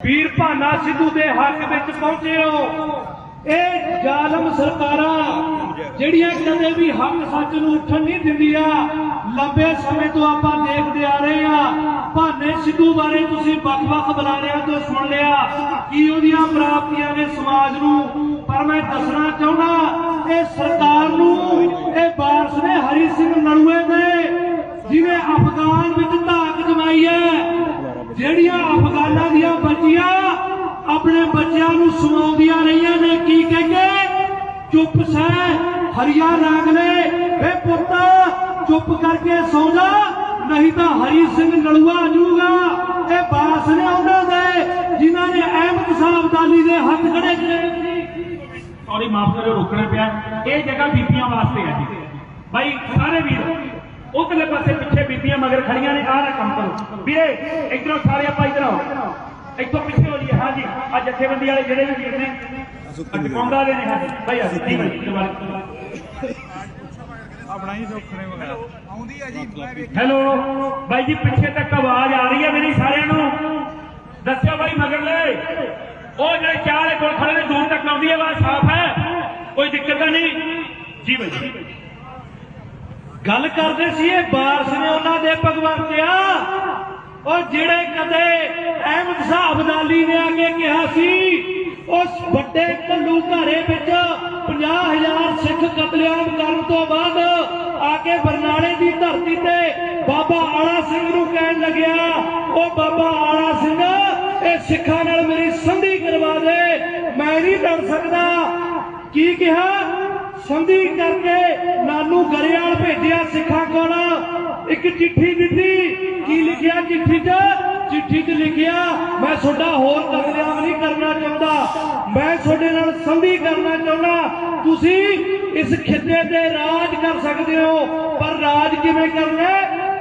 ਵੀਰ ਭਾਨਾ ਸਿੱਧੂ ਦੇ ਹੱਕ ਵਿੱਚ ਪਹੁੰਚੇ ਹੋ। ਇਹ ਜ਼ਾਲਮ ਸਰਕਾਰਾਂ ਜਿਹੜੀਆਂ ਕਦੇ ਵੀ ਹੱਕ ਸੱਚ ਨੂੰ ਉੱਠਣ ਨਹੀਂ ਦਿੰਦੀਆਂ, ਲੰਬੇ ਸਮੇਂ ਤੋਂ ਆਪਾਂ ਦੇਖਦੇ ਆ ਰਹੇ ਆ ਭਾਨੇ ਸਿੱਧੂ ਬਾਰੇ ਤੁਸੀਂ ਵੱਖ-ਵੱਖ ਬੁਲਾਰਿਆਂ ਤੋਂ ਸੁਣ ਲਿਆ। ਕੀ ਉਹਦੀਆਂ ਪ੍ਰਾਪਤੀਆਂ ਨੇ ਸਮਾਜ ਨੂੰ? ਪਰ ਮੈਂ ਦੱਸਣਾ ਚਾਹੁੰਦਾ, ਇਹ ਸਰਕਾਰ ਨੂੰ, ਇਹ ਵਾਰਸ ਨੇ ਹਰੀ ਸਿੰਘ ਨਲੂਏ ਨੇ ਜਿਹਨੇ ਅਫਗਾਨ ਵਿੱਚ ਧਾਕ ਜਮਾਈ ਹੈ ਜਿਹੜੀਆਂ ਅਫਗਾਨਾਂ ਦੀਆਂ ਬੱਚੀਆਂ ਆਪਣੇ ਬੱਚਿਆਂ ਨੂੰ ਸੁਣਾਉਂਦੀਆਂ ਰਹੀਆਂ ਨੇ, ਕੀ ਕਹਿ ਕੇ? ਚੁੱਪ ਸਹਿ, ਹਰੀਆ ਰਾਗ ਨੇ ਵੇ ਪੁੱਤ, ਚੁੱਪ ਕਰਕੇ ਸੌ ਜਾ, ਨਹੀਂ ਤਾਂ ਹਰੀ ਸਿੰਘ ਨਲੂਆ ਆ ਇਹ ਬਾਸ ਨੇ ਉਹਨਾਂ ਦੇ, ਜਿਨ੍ਹਾਂ ਨੇ ਅਹਿਮਦ ਸਾਹਿਬ ਦਾਲੀ ਦੇ ਹੱਥ ਖੜੇ ਕੀਤੇ। ਸੌਰੀ ਮਾਫ ਕਰਿਓ, ਰੋਕਣਾ ਪਿਆ। ਇਹ ਜਗ੍ਹਾ ਬੀਬੀਆਂ ਵਾਸਤੇ ਹੈ ਜੀ। ਬਾਈ, ਸਾਰੇ ਵੀਰ। ਉਧਰਲੇ ਪਾਸੇ ਪਿੱਛੇ ਬੀਬੀਆਂ ਮਗਰ ਖੜੀਆਂ ਨੇ ਆਹ ਨਾ ਕੰਮ ਕਰੋ। ਵੀਰੇ ਇਧਰੋਂ ਸਾਰੇ ਆਪਾਂ ਇਧਰ। ਆਓ ਇੱਥੋਂ ਪਿੱਛੇ ਹੋ ਜੀ ਹਾਂ ਜੀ। ਆ ਜਥੇਬੰਦੀ ਵਾਲੇ ਜਿਹੜੇ ਵੀ ਵੀਰ ਨੇ ਟਿਕਾਉਂਦਾ ਦੇ ਨੇ ਹਾਂ ਆ ਜੀ। ਬਾਈ ਦੁਬਾਰਾ ਆਪਣਾ ਹੀ ਸੁੱਖਣੇ ਵਗੈਰਾ ਆਉਂਦੀ ਹੈ ਜੀ ਮੈਂ ਵੇਖ ਹੈਲੋ ਬਾਈ ਜੀ ਪਿੱਛੇ ਤੱਕ ਆਵਾਜ਼ ਆ ਰਹੀ ਹੈ ਮੇਰੀ ਸਾਰਿਆਂ ਨੂੰ। ਦੱਸਿਓ ਬਾਈ ਮਗਰ ਲੈ। ਉਹ ਜਿਹੜੇ ਚਾਹ ਵਾਲੇ ਕੋਲ ਖੜੇ ਨੇ ਦੂਰ ਤੱਕ ਆਉਂਦੀ ਹੈ ਆਵਾਜ਼ ਸਾਫ਼ ਹੈ। ਕੋਈ ਦਿੱਕਤ ਤਾਂ ਨਹੀਂ? ਜੀ ਬਾਈ ਜੀ। ਗੱਲ ਕਰਦੇ ਸੀ ਇਹ ਬਾਰਸ ਨੇ ਉਹਨਾਂ ਦੇ ਭਗਵੰਤਿਆ। ਉਹ ਜਿਹੜੇ ਕਦੇ ਅਹਿਮਦ ਸਾਹਿਬ ਅਬਦਾਲੀ ਨੇ ਆ ਕੇ ਕਿਹਾ ਸੀ, ਉਸ ਵੱਡੇ ਕੱਲੂ ਘਾਰੇ ਵਿੱਚ 50000 ਸਿੱਖ ਕਤਲੇਆਮ ਕਰਨ ਤੋਂ ਬਾਅਦ ਆ ਕੇ ਬਰਨਾਲੇ ਦੀ ਧਰਤੀ ਤੇ ਬਾਬਾ ਆਲਾ ਸਿੰਘ ਨੂੰ ਕਹਿਣ ਲੱਗਿਆ, ਉਹ ਬਾਬਾ ਆਲਾ ਸਿੰਘ, ਇਹ ਸਿੱਖਾਂ ਨਾਲ ਮੇਰੀ ਸੰਧੀ ਕਰਵਾ ਦੇ। ਮੈਂ ਨਹੀਂ ਲੜ ਸਕਦਾ। ਕੀ ਕਿਹਾ? ਸੰਧੀ ਕਰਕੇ ਨਾਨੂ ਗਰੇਵਾਲ ਭੇਜਿਆ ਸਿੱਖਾਂ ਕੋਲ। ਇੱਕ ਚਿੱਠੀ ਦਿੱਤੀ। ਕੀ ਲਿਖਿਆ ਚਿੱਠੀ 'ਚ? ਚਿੱਠੀ 'ਚ ਲਿਖਿਆ, ਮੈਂ ਤੁਹਾਡਾ ਹੋਰ ਕਤਲੇਆਮ ਨਹੀਂ ਕਰਨਾ ਚਾਹੁੰਦਾ। ਮੈਂ ਤੁਹਾਡੇ ਨਾਲ ਸੰਧੀ ਕਰਨਾ ਚਾਹੁੰਦਾ। ਤੁਸੀਂ ਇਸ ਖਿੱਤੇ ਤੇ ਰਾਜ ਕਰ ਸਕਦੇ ਹੋ। ਪਰ ਰਾਜ ਕਿਵੇਂ ਕਰਨਾ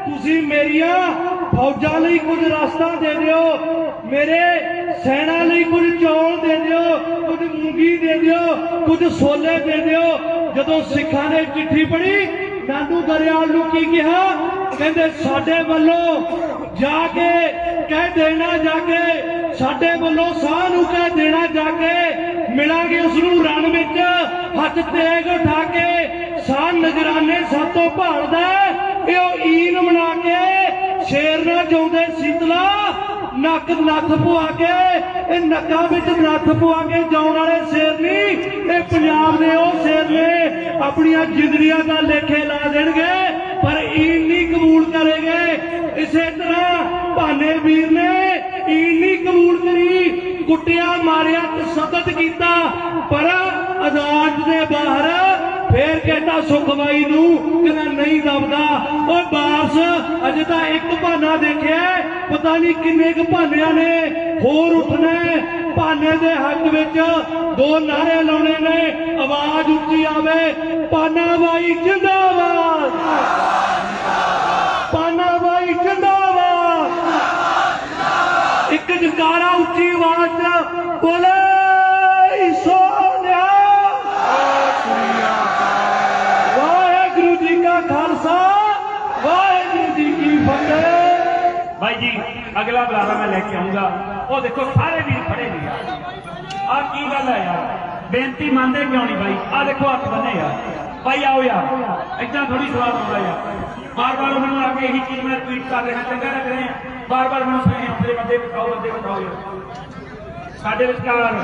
ਤੁਸੀਂ ਮੇਰੀਆਂ ਫੌਜਾਂ ਲਈ ਕੁਝ ਰਸਤਾ ਦੇ ਦਿਓ। ਮੇਰੇ ਸੈਨਾ ਲਈ ਕੁਝ ਚੌਲ ਦੇ ਦਿਓ। ਕੁਝ ਮੂੰਗੀ ਦੇ ਦਿਓ। ਕੁਝ ਸੋਲੇ ਦੇ ਦਿਓ। ਜਦੋਂ ਸਿੱਖਾਂ ਨੇ ਚਿੱਠੀ ਪੜ੍ਹੀ, ਨਾਨੂ ਗਰੇਵਾਲ ਨੂੰ ਕੀ ਕਿਹਾ ਕਹਿੰਦੇ, ਸਾਡੇ ਵੱਲੋਂ ਜਾ ਕੇ ਕਹਿ ਦੇਣਾ, ਜਾ ਕੇ ਸਾਡੇ ਵੱਲੋਂ ਸਾਹ ਨੂੰ ਕਹਿ ਦੇਣਾ, ਜਾ ਕੇ ਮਿਲਾਂਗੇ ਉਸ ਨੂੰ ਰਣ ਵਿੱਚ, ਹੱਥ ਤੇਗ ਉਠਾ ਕੇ ਸਾਹ ਨਜ਼ਰਾਨੇ ਸਾਤੋਂ ਭਾਲਦਾ ਹੈ। ਇਹ ਉਹ ਈਨ ਬਣਾ ਕੇ ਸ਼ੇਰ ਨਾਲ ਜਾਉਂਦੇ ਸੀਤਲਾ ਨੱਕ ਨੱਥ ਪਵਾ ਕੇ, ਇਹ ਨੱਕਾਂ ਵਿੱਚ ਨੱਥ ਪਵਾ ਕੇ ਜਾਉਣ ਵਾਲੇ ਸ਼ੇਰ ਨਹੀਂ ਇਹ ਪੰਜਾਬ ਦੇ ਉਹ ਸ਼ੇਰ ਨੇ, ਆਪਣੀਆਂ ਜਿੰਦੜੀਆਂ ਦਾ ਲੇਖੇ ਲਾ ਦੇਣਗੇ, ਪਰ ਈਨ ਨਹੀਂ ਕਬੂਲ ਕਰੇਗੇ। ਇਸੇ ਤਰ੍ਹਾਂ ਭਾਨੇ ਵੀਰ ਨੇ ਈਨ ਨਹੀਂ ਕਬੂਲ ਕਰੀ, ਕੁੱਟਿਆ, ਮਾਰਿਆ ਤਸੱਦਦ ਕੀਤਾ, ਪਰ ਅਦਾਲਤ ਦੇ ਬਾਹਰ ਫੇਰ ਕਹਿੰਦਾ ਸੁਖਵਾਈ ਨੂੰ, ਕਹਿੰਦਾ ਨਹੀਂ ਦਬਦਾ। ਓਏ ਬਾਸ ਅਜੇ ਤਾਂ ਇੱਕ ਬਹਾਨਾ ਦੇਖਿਆ ਪਤਾ ਨਹੀਂ ਕਿੰਨੇ ਕੁ ਬਹਾਨਿਆਂ ਨੇ ਹੋਰ ਉੱਠਣਾ ਹੈ। ਬਹਾਨੇ ਦੇ ਹੱਕ ਵਿੱਚ ਦੋ ਨਾਰੇ ਲਾਉਣੇ ਨੇ, ਆਵਾਜ਼ ਉੱਚੀ ਆਵੇ ਪਾਨਾ ਬਾਈ ਜਿੰਦਾਬਾਦ। ਪਾਨਾ ਬਾਈ ਜਿੰਦਾਬਾਦ। ਇੱਕ ਜਕਾਰਾ ਉੱਚੀ ਆਵਾਜ਼ 'ਚ, ਬੋਲੇ ਸੋਨਿਆ ਵਾਹਿਗੁਰੂ ਭਾਈ ਜੀ, ਅਗਲਾ ਬੁਲਾਰਾ ਮੈਂ ਲੈ ਕੇ ਆਉਂਗਾ ਉਹ ਦੇਖੋ, ਸਾਰੇ ਵੀਰ ਖੜੇ ਨੇ ਯਾਰ। ਆ ਕੀ ਗੱਲ ਹੈ ਯਾਰ? ਬੇਨਤੀ ਮੰਨਦੇ ਕਿਉਂ ਨਹੀਂ ਭਾਈ ਆ ਦੇਖੋ, ਹੱਥ ਬੰਨੇ ਯਾਰ। ਭਾਈ ਆਓ ਯਾਰ। ਏਦਾਂ ਥੋੜੀ ਸਵਾਲ ਹੁੰਦਾ ਯਾਰ। ਬਾਰ ਬਾਰ ਉਹਨਾਂ ਨੂੰ ਆ ਕੇ ਇਹੀ ਚੀਜ਼ ਮੈਂ ਟਵੀਟ ਕਰ ਰਿਹਾ, ਚੰਗਾ ਲੱਗ ਰਿਹਾ। ਬਾਰ ਬਾਰ ਮੈਨੂੰ ਸਹੀ ਆਪਣੇ ਬੰਦੇ ਬਤਾਓ ਬੰਦੇ ਬਤਾਓ ਯਾਰ। ਸਾਡੇ ਵਿਚਕਾਰ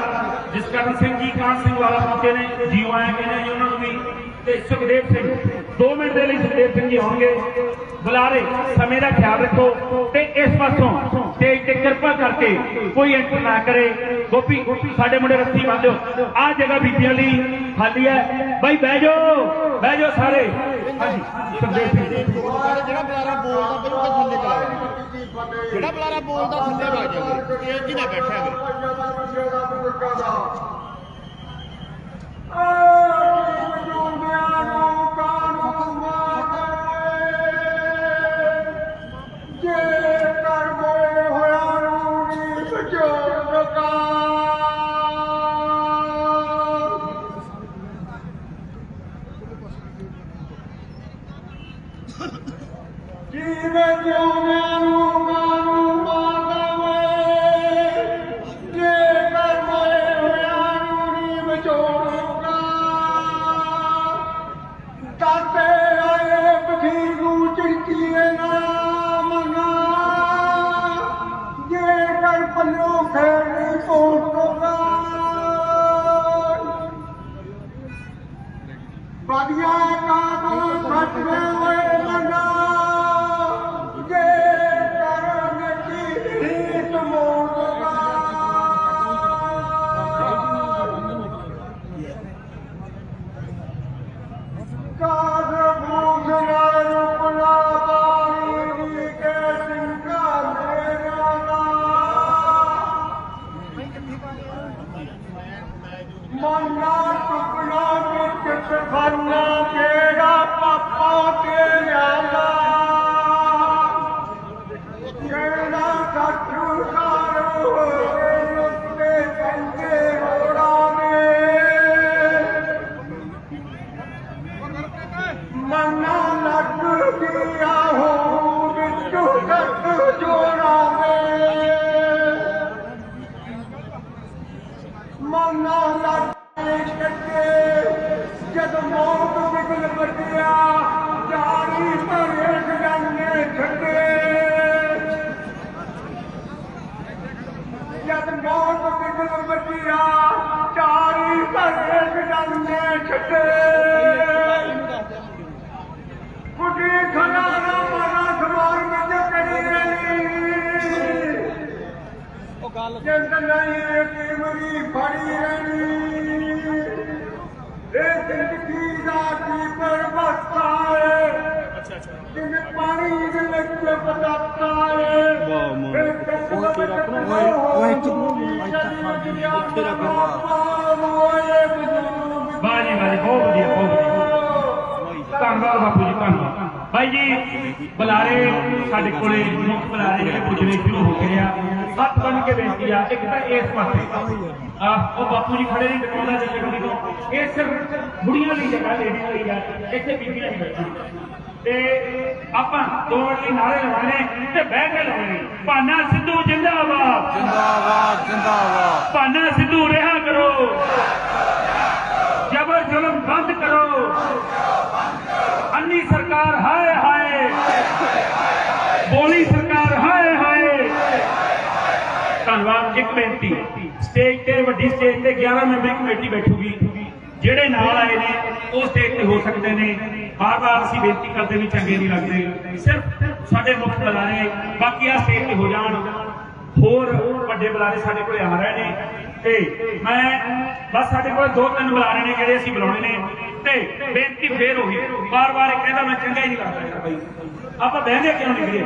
ਜਸਕਰਨ ਸਿੰਘ ਜੀ ਕਾਨ ਸਿੰਘ ਵਾਲਾ ਪਹੁੰਚੇ ਨੇ, ਜੀਓ ਆਏ ਕਹਿੰਦੇ ਜੀ, ਉਹਨਾਂ ਨੂੰ ਵੀ। ਤੇ ਸੁਖਦੇਵ ਸਿੰਘ। 2 ਮਿੰਟ ਦੇ ਲਈ ਸੁਖਦੇਵ ਸਿੰਘ ਜੀ ਆਉਣਗੇ ਬੁਲਾਰੇ ਸਮੇਂ ਦਾ ਖਿਆਲ ਰੱਖੋ ਤੇ ਇਸ ਪਾਸੋਂ ਸਟੇਜ ਤੇ ਕਿਰਪਾ ਕਰਕੇ ਕੋਈ ਐਂਟਰ ਨਾ ਕਰੇ। ਗੋਪੀ ਗੋਪੀ ਸਾਡੇ ਮੁੰਡੇ ਰੱਸੀ ਬੰਨਿਓ ਆ ਜਗ੍ਹਾ ਬੀਬੀਆਂ ਲਈ ਖਾਲੀ ਹੈ। ਬਾਈ ਬਹਿ ਜਾਓ ਬਹਿ ਜਾਓ ਸਾਰੇ। ਹਾਂਜੀ ਸੁਖਦੇਵ ਸਿੰਘ ਜੀ ਜਿਹੜਾ ਬੁਲਾਰਾ ਬੋਲਦਾ ਫਿਰ ਉਹ ਥੱਲੇ ਚਲਾ ਜਿਹੜਾ ਬੁਲਾਰਾ ਬੋਲਦਾ ਥੱਲੇ ਵਗ ਜਾਵੇ ਇਹ ਕਿਹਦਾ ਬੈਠਾ ਹੈ ਜੀਵੇ Yeah, God, God, God, God. Abraham. ਭਾਈ ਜੀ ਬੁਲਾਰੇ ਸਾਡੇ ਕੋਲੇ ਮੁੱਖ ਬੁਲਾਰੇ ਜਿਹੜੇ ਪੁੱਜਣੇ ਸ਼ੁਰੂ ਹੋ ਗਏ ਆ। ਸੱਤ ਬਣ ਕੇ ਬੇਨਤੀ ਆ ਇੱਕ ਤਾਂ ਇਸ ਪਾਸੇ। ਆ ਉਹ ਬਾਪੂ ਜੀ ਖੜੇ ਨੇ ਦਿਖਾਉਂਦਾ ਜੀ ਤੋਂ ਇਹ ਸਿਰਫ ਬੁੜੀਆਂ ਲਈ ਜਗ੍ਹਾ ਲੇਡੀਜ਼ ਲਈ ਆ ਇੱਥੇ ਬੀਬੀਆਂ ਨਹੀਂ ਬੈਠੀਆਂ ਤੇ ਆਪਾਂ ਦੋ ਮਿੰਟ ਲਈ ਨਾਰੇ ਲਗਾਣੇ ਤੇ ਬਹਿ ਕੇ ਲਾਉਣੇ ਭਾਨਾ ਸਿੱਧੂ ਜਿੰਦਾਬਾਦ। ਜਿੰਦਾਬਾਦ ਜਿੰਦਾਬਾਦ। ਭਾਨਾ ਸਿੱਧੂ ਰਿਹਾ ਕਰੋ। ਜਬਰ ਜ਼ੁਲਮ ਬੰਦ ਕਰੋ। ਅੰਨੀ ਸਰਕਾਰ ਹਾਏ ਬੋਲੀ ਸਰਕਾਰ ਹਾਏ ਹਾਏ ਧੰਨਵਾਦ ਇੱਕ ਬੇਨਤੀ ਸਟੇਜ ਤੇ ਵੱਡੀ ਸਟੇਜ ਤੇ 11 ਮੈਂਬਰੀ ਕਮੇਟੀ ਬੈਠੂਗੀ। ਜਿਹੜੇ ਨਾਲ ਆਏ ਨੇ, ਉਹ ਸਟੇਜ ਤੇ ਹੋ ਸਕਦੇ ਨੇ। ਬਾਰ-ਬਾਰ ਅਸੀਂ ਬੇਨਤੀ ਕਰਦੇ ਵੀ ਚੰਗੇ ਨਹੀਂ ਲੱਗਦੇ। ਸਿਰਫ ਸਾਡੇ ਮੁੱਖ ਬੁਲਾਰੇ, ਬਾਕੀ ਆ ਸਟੇਜ ਤੇ ਹੋ ਜਾਣ। ਹੋਰ ਵੱਡੇ ਬੁਲਾਰੇ ਸਾਡੇ ਕੋਲ ਆ ਰਹੇ ਨੇ। ਤੇ ਮੈਂ ਬਸ ਸਾਡੇ ਕੋਲ ਦੋ ਤਿੰਨ ਬੁਲਾਰੇ ਨੇ ਜਿਹੜੇ ਅਸੀਂ ਬੁਲਾਉਣੇ ਨੇ। ਤੇ ਬੇਨਤੀ ਫੇਰ ਹੋਈ ਬਾਰ-ਬਾਰ ਇਹ ਕਹਿੰਦਾ, ਮੈਂ ਚੰਗਾ ਹੀ ਨਹੀਂ ਲੱਗਦਾ ਯਾਰ ਬਾਈ। ਆਪਾਂ ਬਹਿੰਦੇ ਕਿਉਂ ਨਹੀਂ ਵੀਰੇ?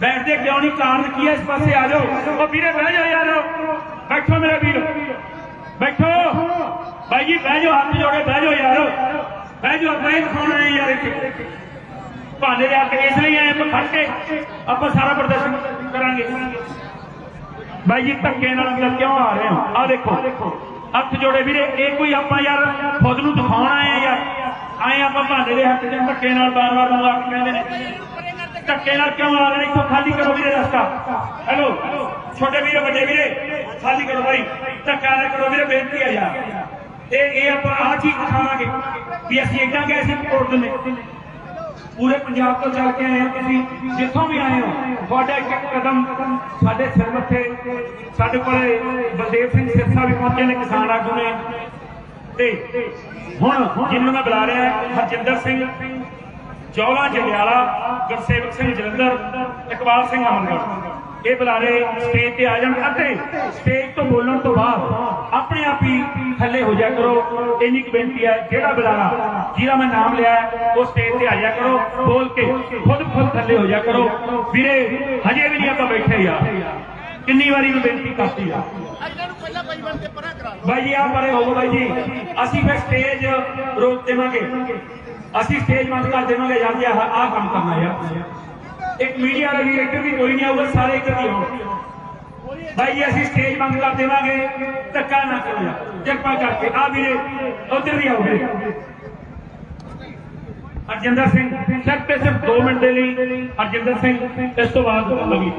ਬੈਠਦੇ ਕਿਉਂ ਨਹੀਂ ਕਾਰਨ ਕੀ ਹੈ ਇਸ ਪਾਸੇ ਆ ਜਾਓ ਉਹ ਵੀਰੇ ਬਹਿ ਜਾਓ ਯਾਰ ਬੈਠੋ ਮੇਰਾ ਵੀਰ ਬੈਠੋ ਬਾਈ ਜੀ ਬਹਿ ਜਾਓ ਹੱਥ ਜੋੜੇ ਬਹਿ ਜਾਓ ਯਾਰ ਬਹਿ ਜਾਓ ਆਪਾਂ ਇਹ ਦਿਖਾਉਣਾ ਹੈ ਯਾਰ ਇੱਥੇ ਭਾਂਡੇ ਦੇ ਆ ਕੇ ਇਸ ਲਈ ਆਏ ਆਪਾਂ ਖੜ ਕੇ ਆਪਾਂ ਸਾਰਾ ਪ੍ਰਦਰਸ਼ਨ ਕਰਾਂਗੇ। ਬਾਈ ਜੀ, ਧੱਕੇ ਨਾਲ ਅੰਦਰ ਕਿਉਂ ਆ ਰਹੇ ਹੋ? ਆ ਦੇਖੋ। ਹੱਥ ਜੋੜੇ ਵੀਰੇ, ਇਹ ਕੋਈ ਆਪਾਂ ਯਾਰ ਖੁਦ ਨੂੰ ਦਿਖਾਉਣ ਆਏ ਆ ਯਾਰ। ਆਏ ਆਪਾਂ ਭਾਂਡੇ ਦੇ ਹੱਥ ਦੇ ਧੱਕੇ ਨਾਲ ਬਾਰ-ਬਾਰ ਨੂੰ ਆ ਕੇ ਕਹਿੰਦੇ ਨੇ ਧੱਕੇ ਨਾਲ ਕਿਉਂ ਆ ਰਹੇ ਨੇ ਇੱਥੋਂ ਖਾਲੀ ਕਰੋ ਵੀਰੇ ਰਸਤਾ ਹੈਲੋ ਛੋਟੇ ਵੀਰੇ ਵੱਡੇ ਵੀਰੇ ਖਾਲੀ ਕਰੋ ਭਾਈ ਧੱਕਾ ਨਾ ਕਰੋ ਵੀਰੇ ਬੇਨਤੀ ਆ ਯਾਰ ਇਹ ਇਹ ਆਪਾਂ ਆ ਚੀਜ਼ ਦਿਖਾਵਾਂਗੇ ਵੀ ਅਸੀਂ ਏਦਾਂ ਗਏ ਸੀ ਕੋਰਟ ਨੇ ਪੂਰੇ ਪੰਜਾਬ ਤੋਂ ਚੱਲ ਕੇ ਆਏ ਹੋ ਤੁਸੀਂ ਜਿੱਥੋਂ ਵੀ ਆਏ ਹੋ ਤੁਹਾਡਾ ਇੱਕ ਇੱਕ ਕਦਮ ਸਾਡੇ ਸਿਰ ਮੱਥੇ ਸਾਡੇ ਕੋਲੇ ਬਲਦੇਵ ਸਿੰਘ ਸਿਰਸਾ ਵੀ ਪਹੁੰਚੇ ਨੇ ਕਿਸਾਨ ਆਗੂ ਨੇ ਤੇ ਹੁਣ ਜਿਹਨੂੰ ਮੈਂ ਬੁਲਾ ਰਿਹਾ ਹਰਜਿੰਦਰ ਸਿੰਘ ਜੌਲਾ ਜੰਡਿਆਲਾ, ਗੁਰਸੇਵਕ ਸਿੰਘ ਜਲੰਧਰ, ਇਕਬਾਲ ਸਿੰਘ ਅਮਰਗੜ੍ਹ ਇਹ ਬੁਲਾਰੇ ਸਟੇਜ ਤੇ ਆ ਜਾਣ ਅਤੇ ਸਟੇਜ ਤੋਂ ਬੋਲਣ ਤੋਂ ਬਾਅਦ ਆਪਣੇ ਆਪ ਹੀ ਥੱਲੇ ਹੋ ਜਾ ਕਰੋ। ਇੰਨੀ ਕੁ ਬੇਨਤੀ ਹੈ, ਜਿਹੜਾ ਬੁਲਾਰਾ, ਜਿਹਦਾ ਮੈਂ ਨਾਮ ਲਿਆ ਉਹ ਸਟੇਜ ਤੇ ਆ ਜਾ ਕਰੋ। ਬੋਲ ਕੇ ਖੁਦ ਖੁਦ ਥੱਲੇ ਹੋ ਜਾ ਕਰੋ। ਵੀਰੇ, ਹਜੇ ਵੀ ਨਹੀਂ ਆਪਾਂ ਬੈਠੇ ਯਾਰ। ਕਿੰਨੀ ਵਾਰੀ ਨੂੰ ਬੇਨਤੀ ਕਰਤੀ ਆ। ਇਹਨਾਂ ਨੂੰ ਪਹਿਲਾਂ ਬਾਈ ਬਣ ਕੇ ਪਰਾਂ ਕਰਾ ਲਓ ਬਾਈ ਜੀ ਆ ਪਰੇ ਹੋਵੋ ਬਾਈ ਜੀ। ਅਸੀਂ ਫਿਰ ਸਟੇਜ ਰੋਕ ਦੇਵਾਂਗੇ। ਅਸੀਂ ਸਟੇਜ ਬੰਦ ਕਰ ਦੇਵਾਂਗੇ ਯਾਰ ਜੀ ਆਹ ਕੰਮ ਕਰਨਾ ਯਾਰ। ਇੱਕ ਮੀਡੀਆ ਵਾਲੇ ਵੀ ਵੀ ਕੋਈ ਨਹੀਂ ਆਊਗਾ, ਸਾਰੇ ਇੱਧਰ ਹੀ ਆਉਣ ਬਾਈ ਅਸੀਂ ਸਟੇਜ ਬੰਦ ਕਰ ਦੇਵਾਂਗੇ, ਧੱਕਾ ਨਾ ਕਰੋ ਯਾਰ, ਕਿਰਪਾ ਕਰਕੇ। ਆ ਵੀਰੇ, ਉਧਰ ਵੀ ਆਓਗੇ ਅਰਜਿੰਦਰ ਸਿੰਘ ਸਿਰਫ ਤੇ ਸਿਰਫ 2 ਮਿੰਟ ਦੇ ਲਈ। ਅਰਜਿੰਦਰ ਸਿੰਘ, ਇਸ ਤੋਂ ਬਾਅਦ ਲਵੀ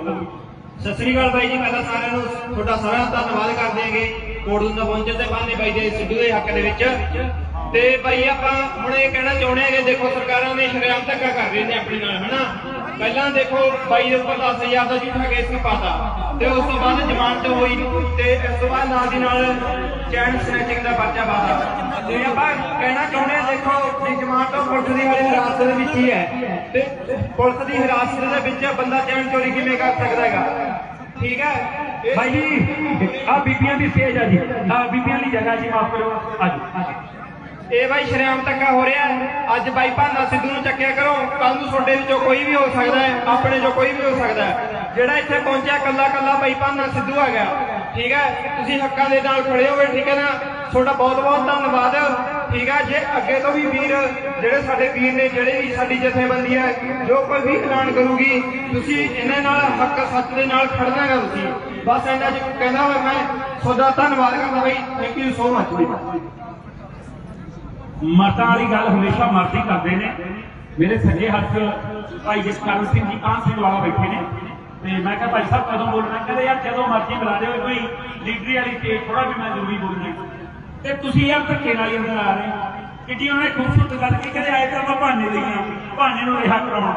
ਸਤਿ ਸ੍ਰੀ ਅਕਾਲ ਬਾਈ ਜੀ, ਪਹਿਲਾਂ ਸਾਰਿਆਂ ਨੂੰ ਤੁਹਾਡਾ ਸਾਰਿਆਂ ਦਾ ਧੰਨਵਾਦ ਕਰਦੇ ਹਾਂਗੇ ਕੋਟਦੂਨ ਦਾ ਪਹੁੰਚਣ ਤੇ ਬਾਨੇ ਬਾਈ ਦੇ ਸਿੱਧੂ ਦੇ ਹੱਕ ਦੇ ਵਿੱਚ। ਤੇ ਬਾਈ ਆਪਾਂ ਹੁਣ ਇਹ ਕਹਿਣਾ ਚਾਹੁੰਦੇ ਹਾਂ ਕਿ ਦੇਖੋ ਸਰਕਾਰਾਂ ਨੇ ਸ਼ਰੇਆਮ ਧੱਕਾ ਕਰ ਰਹੇ ਨੇ ਆਪਣੇ ਨਾਲ, ਹਨਾ? ਪਹਿਲਾਂ ਦੇਖੋ ਬਾਈ ਦੇ ਉੱਪਰ 10000 ਦਾ ਝੂਠਾ ਕੇਸ ਪਾਤਾ ਤੇ ਉਸ ਤੋਂ ਬਾਅਦ ਜ਼ਮਾਨਤ ਹੋਈ ਤੇ ਇਸ ਤੋਂ ਬਾਅਦ ਨਾਲ ਦੀ ਨਾਲ ਚੈਨ ਸਨੈਚਿੰਗ ਦਾ ਪਰਚਾ ਪਾਤਾ। ਤੇ ਆਪਾਂ ਕਹਿਣਾ ਚਾਹੁੰਦੇ ਹਾਂ ਦੇਖੋ ਵੀ ਜ਼ਮਾਨਤ ਪੁਲਿਸ ਦੀ ਹਾਲੇ ਹਿਰਾਸਤ ਦੇ ਵਿੱਚ ਹੀ ਹੈ ਤੇ ਪੁਲਿਸ ਦੀ ਹਿਰਾਸਤ ਦੇ ਵਿੱਚ ਬੰਦਾ ਚੈਨ ਚੋਰੀ ਕਿਵੇਂ ਕਰ ਸਕਦਾ ਹੈਗਾ? ਠੀਕ ਹੈ? ਇਹ- ਭਾਈ ਜੀ ਆ ਬੀਬੀਆਂ ਦੀ ਸੇਜ ਆ ਜੀ। ਆ ਬੀਬੀਆਂ ਦੀ ਜਗ੍ਹਾ ਜੀ, ਮਾਫ ਕਰੋ। ਅੱਜ ਇਹ ਬਾਈ ਸ਼ਰੇਆਮ ਧੱਕਾ ਹੋ ਰਿਹਾ। ਅੱਜ ਬਾਈ ਭਾਨਾ ਸਿੱਧੂ ਨੂੰ ਚੱਕਿਆ ਕਰੋ। ਕੱਲ ਨੂੰ ਤੁਹਾਡੇ ਵਿੱਚੋਂ ਕੋਈ ਵੀ ਹੋ ਸਕਦਾ ਹੈ, ਆਪਣੇ ਚੋਂ ਕੋਈ ਵੀ ਹੋ ਸਕਦਾ ਹੈ। ਜਿਹੜਾ ਇੱਥੇ ਪਹੁੰਚਿਆ, ਕੱਲਾ ਕੱਲਾ ਬਾਈ ਭਾਨਾ ਸਿੱਧੂ ਆ ਗਿਆ। ਠੀਕ ਹੈ? ਤੁਸੀਂ ਹੱਕਾਂ ਦੇ ਨਾਲ ਖੜੇ ਹੋਵੇ, ਠੀਕ ਹੈ ਨਾ? ਤੁਹਾਡਾ ਬਹੁਤ ਬਹੁਤ ਧੰਨਵਾਦ। ਠੀਕ ਹੈ? ਜੇ ਅੱਗੇ ਤੋਂ ਵੀ ਵੀਰ, ਜਿਹੜੇ ਸਾਡੇ ਵੀਰ ਨੇ, ਜਿਹੜੇ ਵੀ ਸਾਡੀ ਜਥੇਬੰਦੀ ਹੈ, ਜੋ ਕੋਈ ਵੀ ਐਲਾਨ ਕਰੂਗੀ, ਤੁਸੀਂ ਇਹਨਾਂ ਨਾਲ ਹੱਕ ਸੱਚ ਦੇ ਨਾਲ ਖੜਨਾ ਹੈ ਤੁਸੀਂ। ਬਸ ਇਹਨਾਂ ਚ ਕਹਿੰਦਾ ਹੋਇਆ ਮੈਂ, ਤੁਹਾਡਾ ਧੰਨਵਾਦ ਕਰਦਾ ਬਈ। ਥੈਂਕ ਯੂ ਸੋ ਮਚ ਬਈ। ਮਰਦਾਂ ਵਾਲੀ ਗੱਲ ਹਮੇਸ਼ਾ ਮਰਦੀ ਕਰਦੇ ਨੇ। ਮੇਰੇ ਸੱਜੇ ਹੱਥ ਭਾਈ ਜਸਕਰਨ ਸਿੰਘ ਜੀ ਕਾਨ ਸਿੰਘ ਵਾਲਾ ਬੈਠੇ ਨੇ। ਤੇ ਮੈਂ ਕਿਹਾ ਭਾਈ ਸਾਹਿਬ, ਕਦੋਂ ਬੋਲਣਾ? ਕਹਿੰਦੇ, ਯਾਰ, ਜਦੋਂ ਮਰਜ਼ੀ ਬੁਲਾ ਦਿਓ ਕੋਈ ਲੀਡਰੀ ਵਾਲੀ ਸਟੇਜ ਥੋੜਾ ਵੀ ਮੈਂ ਜ਼ਰੂਰੀ ਬੋਲਣਾ ਤੇ ਤੁਸੀਂ ਯਾਰ ਧੱਕੇ ਨਾਲ ਹੀ ਅੰਦਰ ਆ ਰਹੇ ਹੋ। ਕਿੱਡੀ ਉਹਨੇ ਖੂਬਸੂਰਤ ਗੱਲ ਕੀ ਕਹਿੰਦੇ, ਆਏ ਤਾਂ ਆਪਾਂ ਭਾਨੇ ਲਈਆਂ ਭਾਨੇ ਨੂੰ ਰਿਹਾ ਕਰਾਉਣਾ।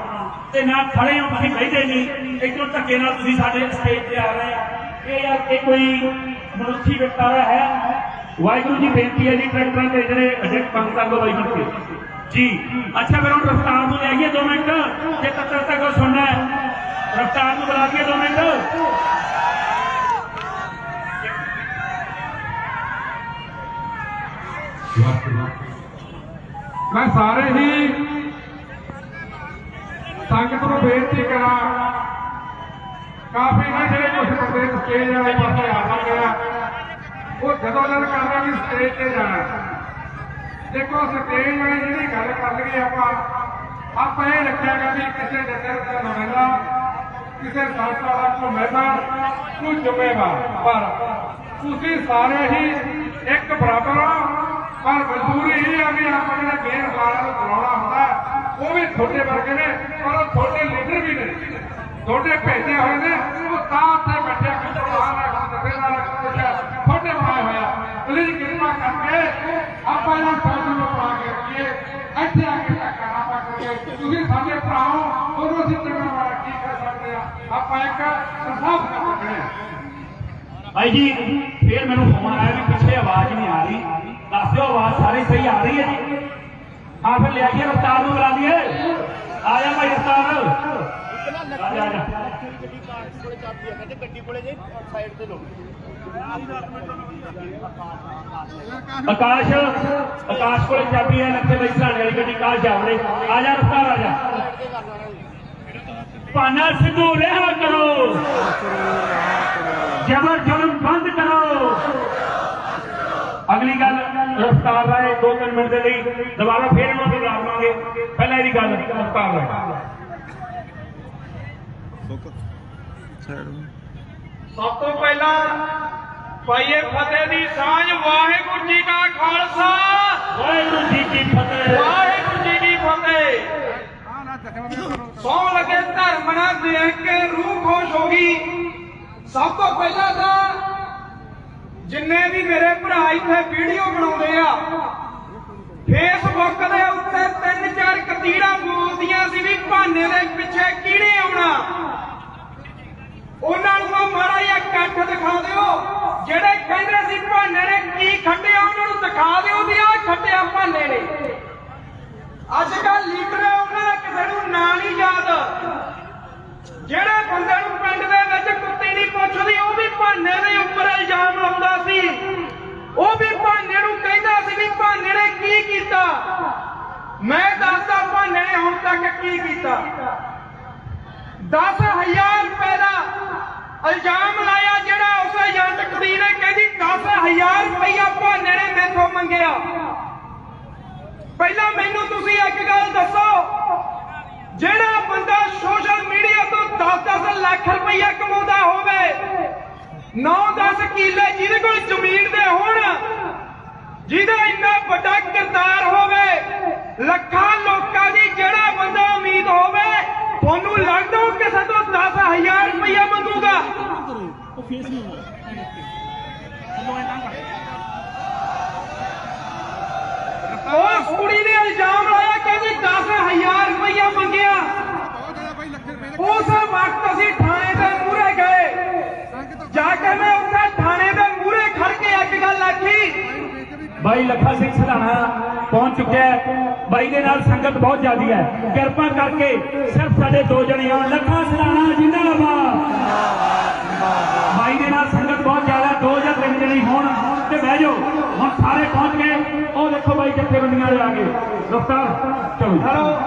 ਤੇ ਨਾ ਖੜੇ ਹੋ, ਤੁਸੀਂ ਕਹਿੰਦੇ ਨਹੀਂ। ਇੱਧਰੋਂ ਧੱਕੇ ਨਾਲ ਤੁਸੀਂ ਸਾਡੇ ਸਟੇਜ ਤੇ ਆ ਰਹੇ ਆ ਇਹ ਯਾਰ, ਇਹ ਕੋਈ ਮਨੁੱਖੀ ਵਿਵਸਥਾ ਹੈ? ਵਾਹਿਗੁਰੂ ਜੀ ਬੇਨਤੀ ਹੈ ਜੀ, ਟਰੈਕਟਰਾਂ ਤੇ ਜਿਹੜੇ ਅਜੇ ਪੰਗ ਕਰ ਲੋ ਬਾਈ ਬਣ ਕੇ ਜੀ, ਅੱਛਾ, ਫਿਰ ਹੁਣ ਰਫਤਾਰ ਨੂੰ ਲੈ ਆਈਏ ਦੋ ਮਿੰਟ। ਜੇ ਤੱਕ ਤੱਕ ਸੁਣਨਾ ਹੈ, ਰਫਤਾਰ ਨੂੰ ਬੁਲਾ ਕੇ ਦੋ ਮਿੰਟ। ਮੈਂ ਸਾਰੇ ਹੀ ਸੰਗਤ ਨੂੰ ਬੇਨਤੀ ਕਰਾਂ। ਕਾਫੀ ਨਾ ਜਿਹੜੇ ਕੁਝ ਬੰਦੇ ਸਟੇਜ ਵਾਲੇ ਪਾਸੇ ਆ ਜਾਂਦੇ ਆ। ਉਹ ਜਦੋਂ ਜਦ ਕਰਦਾ ਵੀ ਸਟੇਜ ਤੇ ਜਾਣਾ। ਦੇਖੋ ਸਟੇਜ ਵਾਲੀ ਜਿਹੜੀ ਗੱਲ ਕਰ ਲਈਏ ਆਪਾਂ ਆਪਾਂ ਇਹ ਰੱਖਿਆ ਗਾ ਵੀ ਕਿਸੇ ਨਗਰ ਦਾ ਨੁਮਾਇੰਦਾ, ਕਿਸੇ ਸੰਸਥਾ ਦਾ ਕੋਈ ਮਹਿਮਾਨ ਕੋਈ ਜ਼ਿੰਮੇਵਾਰ। ਪਰ ਤੁਸੀਂ ਸਾਰੇ ਹੀ ਇੱਕ ਬਰਾਬਰ ਹੋ, ਪਰ ਮਜ਼ਦੂਰੀ ਇਹ ਆ ਵੀ ਆਪਾਂ ਜਿਹੜਾ ਗੇਰ ਵਾਲਿਆਂ ਨੂੰ ਬੁਲਾਉਣਾ ਹੁੰਦਾ, ਉਹ ਵੀ ਤੁਹਾਡੇ ਵਰਗੇ ਨੇ, ਪਰ ਉਹ ਤੁਹਾਡੇ ਲੀਡਰ ਵੀ ਨੇ। ਤੁਹਾਡੇ ਭੇਜੇ ਹੋਏ ਨੇ, ਉਹ ਤਾਂ ਉੱਥੇ ਬੈਠੇ ਕਿ ਪ੍ਰਧਾਨ ਹੈ ਕੋਈ ਦਫੇਦਾਰ ਹੈ ਕੁਝ ਤੁਹਾਡੇ ਬਣਾਏ ਹੋਇਆ ਕਿਰਪਾ ਕਰਕੇ ਆਪਾਂ ਇਹਨਾਂ ਫੈਸਲੇ ਨੂੰ ਪਾ ਕੇ ਰੱਖੀਏ। ਇੱਥੇ ਆ ਕੇ ਧੱਕਾ ਨਾ ਪਾ ਕੇ ਤੁਸੀਂ ਸਾਡੇ ਭਰਾ ਉਹਨੂੰ ਅਸੀਂ ਚੰਗਾ ਮਾੜਾ ਕੀ ਕਰ ਸਕਦੇ ਆ? ਆਪਾਂ ਇੱਕ ਸੰਸਾਫ ਕਰ ਸਕਦੇ ਹਾਂ ਭਾਈ ਜੀ, ਫਿਰ ਮੈਨੂੰ ਫੋਨ ਆਇਆ ਵੀ ਪਿੱਛੇ ਆਵਾਜ਼ ਨਹੀਂ ਆ ਰਹੀ। ਦੱਸ ਦਿਓ, ਆਵਾਜ਼ ਸਾਰੀ ਸਹੀ ਆ ਰਹੀ ਹੈ? ਜੀ ਹਾਂ, ਫਿਰ ਲੈ ਰਫਤਾਰ ਨੂੰ ਬੁਲਾ ਲਈਏ ਆ ਜਾ ਭਾਈ ਰਫਤਾਰ। ਆ ਆ ਜਾ ਗੱਡੀ ਕਾਰ ਕੋਲੇ ਚਾਬੀ ਹੈ ਕਹਿੰਦੇ ਗੱਡੀ ਕੋਲੇ ਜੇ ਸਾਈਡ ਤੇ ਲੋ ਆਕਾਸ਼ ਆਕਾਸ਼ ਕੋਲੇ ਚਾਬੀ ਹੈ ਲੱਥੇ ਬਈ ਸਰਾਣੇ ਵਾਲੀ ਗੱਡੀ ਕਾਲ ਜਾਵੜੇ ਆ ਜਾ ਰਫਤਾਰ ਆ ਜਾ। ਪਾਨਾ ਸਿੱਧੂ ਰਿਹਾ ਕਰੋ। ਜਬਰ ਜ਼ੁਲਮ ਬੰਦ ਕਰੋ। ਅਗਲੀ ਗੱਲ ਰਫਤਾਰ ਰਾਏ 2-3 ਮਿੰਟ ਦੇ ਲਈ ਦੁਬਾਰਾ ਫੇਰ ਇਹਨੂੰ ਅਸੀਂ ਬੁਲਾ ਲਵਾਂਗੇ ਪਹਿਲਾਂ ਇਹਦੀ ਗੱਲ ਰਫਤਾਰ ਰਾਏ। ਸਭ ਤੋਂ ਪਹਿਲਾਂ ਪਾਈਏ ਫਤਿਹ ਦੀ ਸਾਂਝ ਵਾਹਿਗੁਰੂ ਜੀ ਕਾ ਖਾਲਸਾ। ਵਾਹਿਗੁਰੂ ਜੀ ਕੀ ਫਤਿਹ। ਵਾਹਿਗੁਰੂ ਜੀ ਕੀ ਫਤਿਹ। ਆ ਨਾ ਜਥੇਬੰਦੀਆਂ ਕਰੋ। ਸੌ ਲੱਗੇ ਧਰਮ ਨਾਲ ਦੇਖ ਕੇ ਰੂਹ ਖੁਸ਼ ਹੋ ਗਈ। ਸਭ ਤੋਂ ਪਹਿਲਾਂ ਤਾਂ ਜਿੰਨੇ ਵੀ ਮੇਰੇ ਭਰਾ ਇੱਥੇ ਵੀਡੀਓ ਬਣਾਉਂਦੇ ਆ ਫੇਸਬੁੱਕ ਦੇ ਉੱਤੇ ਤਿੰਨ ਚਾਰ ਕਤੀੜਾ ਬੋਲਦੀਆਂ ਸੀ ਵੀ ਭਾਨੇ ਦੇ ਪਿੱਛੇ ਕਿਹਨੇ ਆਉਣਾ? ਉਹਨਾਂ ਨੂੰ ਉਹ ਮਾੜਾ ਜਿਹਾ ਇਕੱਠ ਦਿਖਾ ਦਿਓ। ਜਿਹੜੇ ਕਹਿੰਦੇ ਸੀ ਭਾਨੇ ਨੇ ਕੀ ਖੱਟਿਆ, ਉਹਨਾਂ ਨੂੰ ਦਿਖਾ ਦਿਓ ਵੀ ਆਹ ਖੱਟਿਆ ਭਾਨੇ ਨੇ। ਅੱਜ ਕੱਲ ਲੀਡਰ ਉਹਨਾਂ ਦਾ ਕਿਸੇ ਨੂੰ ਨਾਂ ਨਹੀਂ ਯਾਦ। ਜਿਹੜੇ ਬੰਦੇ ਨੂੰ ਪਿੰਡ ਦੇ ਵਿੱਚ ਕੁੱਤੇ ਨਹੀਂ ਪੁੱਛਦੀ, ਉਹ ਵੀ ਭਾਨੇ ਦੇ ਉੱਪਰ ਇਲਜ਼ਾਮ ਲਾਉਂਦਾ ਸੀ। ਉਹ ਵੀ ਭਾਨੇ ਨੂੰ ਕਹਿੰਦਾ ਸੀ ਵੀ ਭਾਨੇ ਨੇ ਕੀ ਕੀਤਾ। ਮੈਂ ਦੱਸਦਾ ਭਾਨੇ ਨੇ ਹੁਣ ਤੱਕ ਕੀ ਕੀਤਾ। 10000 ਰੁਪਏ ਦਾ ਇਲਜ਼ਾਮ ਲਾਇਆ ਜਿਹੜਾ ਉਸ ਏਜੰਟ ਕੁੜੀ ਨੇ, ਕਹਿੰਦੀ 10000 ਰੁਪਇਆ ਭਾਨੇ ਨੇ ਮੈਥੋਂ ਮੰਗਿਆ। ਪਹਿਲਾਂ ਮੈਨੂੰ ਤੁਸੀਂ ਇੱਕ ਗੱਲ ਦੱਸੋ, ਜਿਹੜਾ ਬੰਦਾ ਸੋਸ਼ਲ ਮੀਡੀਆ ਤੋਂ 10-10 ਲੱਖ ਰੁਪਈਆ ਕਮਾਉਂਦਾ ਹੋਵੇ 9-10 ਕਿੱਲੇ ਜਿਹਦੇ ਕੋਲ ਜ਼ਮੀਨ ਦੇ ਹੋਣ, ਜਿਹਦਾ ਇੰਨਾ ਵੱਡਾ ਕਿਰਦਾਰ ਹੋਵੇ ਲੱਖਾਂ ਲੋਕਾਂ ਦੀ ਜਿਹੜਾ ਬੰਦਾ ਉਮੀਦ ਹੋਵੇ ਤੁਹਾਨੂੰ ਲੱਗਦਾ ਉਹ ਕਿਸੇ ਤੋਂ 10000 ਰੁਪਈਆ ਮੰਗੂਗਾ ਉਸ ਕੁੜੀ ਨੇ ਇਲਜ਼ਾਮ ਲਾਇਆ ਕਹਿੰਦੀ 10000 ਰੁਪਈਆ ਮੰਗਿਆ। ਬਹੁਤ ਜ਼ਿਆਦਾ ਬਾਈ ਲੱਖ ਰੁਪਏ ਦੇ ਉਸ ਵਕਤ ਅਸੀਂ ਥਾਣੇ ਦੇ ਮੂਹਰੇ ਗਏ। ਜਾ ਕੇ ਮੈਂ ਉੱਥੇ ਥਾਣੇ ਦੇ ਮੂਹਰੇ ਖੜ ਕੇ ਇੱਕ ਗੱਲ ਆਖੀ। ਬਾਈ ਲੱਖਾ ਸਿੰਘ ਸਧਾਣਾ ਪਹੁੰਚ ਚੁੱਕਿਆ ਹੈ। ਬਾਈ ਦੇ ਨਾਲ ਸੰਗਤ ਬਹੁਤ ਜ਼ਿਆਦੀ ਹੈ। ਕਿਰਪਾ ਕਰਕੇ ਸਿਰਫ ਸਾਡੇ ਦੋ ਜਣੇ ਆਉਣ। ਲੱਖਾ ਸਧਾਣਾ ਜਿੰਦਾਬਾਦ ਬਾਈ ਦੇ ਨਾਲ ਸੰਗਤ ਬਹੁਤ ਜ਼ਿਆਦਾ ਦੋ ਜਾਂ ਤਿੰਨ ਜਣੇ ਹੋਣ ਤੇ ਬਹਿ ਜਾਓ। ਹੁਣ ਸਾਰੇ ਪਹੁੰਚ ਗਏ। ਉਹ ਦੇਖੋ ਬਾਈ ਜੱਥੇਬੰਦੀਆਂ ਵਾਲੇ ਆ ਗਏ। ਰਫਤਾਰ ਚਲੋ। ਹਲੋ।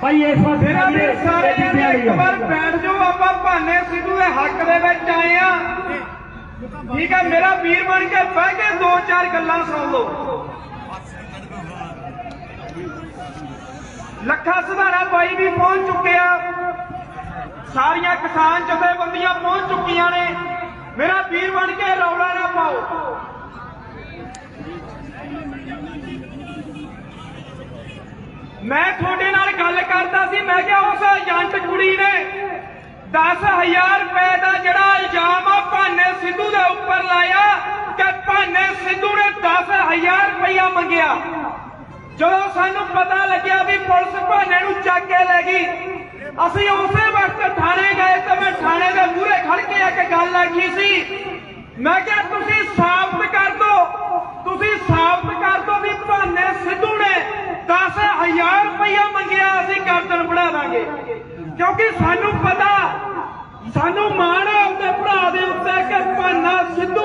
ਭਾਈ ਇਸ ਵਾਰ ਮੇਰਾ ਵੀ ਸਾਰੇ ਜਣੇ ਇੱਕ ਵਾਰ ਬੈਠ ਜਾਓ ਆਪਾਂ ਭਾਨੇ ਸਿੱਧੂ ਦੇ ਹੱਕ ਦੇ ਵਿੱਚ ਆਏ ਆ। ਠੀਕ ਹੈ ਮੇਰਾ ਵੀਰ ਬਣ ਕੇ ਬਹਿ ਕੇ ਦੋ ਚਾਰ ਗੱਲਾਂ ਸੁਣ ਲਓ। ਲੱਖਾ ਸੁਧਾਰਾ ਬਾਈ ਵੀ ਪਹੁੰਚ ਚੁੱਕਿਆ ਸਾਰੀਆਂ ਕਿਸਾਨ ਜਥੇਬੰਦੀਆਂ ਪਹੁੰਚ ਚੁੱਕੀਆਂ ਨੇ। ਮੇਰਾ ਵੀਰ ਬਣ ਕੇ ਰੌਲਾ ਨਾ ਪਾਓ। ਮੈਂ ਤੁਹਾਡੇ ਨਾਲ ਗੱਲ ਕਰਦਾ ਸੀ, ਮੈਂ ਕਿਹਾ ਉਸ ਏਜੰਟ ਕੁੜੀ ਨੇ 10000 ਰੁਪਏ ਦਾ ਜਿਹੜਾ ਇਲਜ਼ਾਮ ਆ ਭਾਨੇ ਸਿੱਧੂ ਦੇ ਉੱਪਰ ਲਾਇਆ ਕਿ ਭਾਨੇ ਸਿੱਧੂ ਨੇ 10000 ਰੁਪਇਆ ਮੰਗਿਆ। ਜਦੋਂ ਸਾਨੂੰ ਪਤਾ ਲੱਗਿਆ ਵੀ ਪੁਲਿਸ ਭਾਨੇ ਨੂੰ ਚੱਕ ਕੇ ਲੈ ਗਈ ਅਸੀਂ ਉਸੇ ਵਕਤ ਥਾਣੇ ਗਏ ਤੇ ਮੈਂ ਥਾਣੇ ਦੇ ਮੂਹਰੇ ਖੜ ਕੇ ਇੱਕ ਗੱਲ ਆਖੀ ਸੀ। ਮੈਂ ਕਿਹਾ, ਤੁਸੀਂ ਸਾਫ਼ ਕਰ ਦਿਓ ਤੁਸੀਂ ਸਾਫ਼ ਕਰ ਦਿਓ ਵੀ ਭਾਨੇ ਸਿੱਧੂ ਨੇ 10000 ਰੁਪਇਆ ਮੰਗਿਆ, ਅਸੀਂ ਗਰਦਨ ਬਣਾ ਦਾਂਗੇ। ਕਿਉਂਕਿ ਸਾਨੂੰ ਪਤਾ ਸਾਨੂੰ ਮਾਣ ਹੈ ਆਪਣੇ ਭਰਾ ਦੇ ਉੱਤੇ ਕਿ ਭਾਨਾ ਸਿੱਧੂ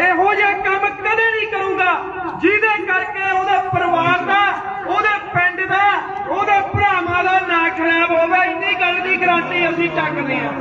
ਇਹੋ ਜਿਹਾ ਕੰਮ ਕਦੇ ਨਹੀਂ ਕਰੂਗਾ, ਜਿਹਦੇ ਕਰਕੇ ਉਹਦੇ ਪਰਿਵਾਰ ਦਾ, ਉਹਦੇ ਪਿੰਡ ਦਾ, ਉਹਦੇ ਭਰਾਵਾਂ ਦਾ ਨਾਂ ਖਰਾਬ ਹੋਵੇ, ਇੰਨੀ ਗੱਲ ਦੀ ਗਰੰਟੀ ਅਸੀਂ ਚੱਕਦੇ ਹਾਂ।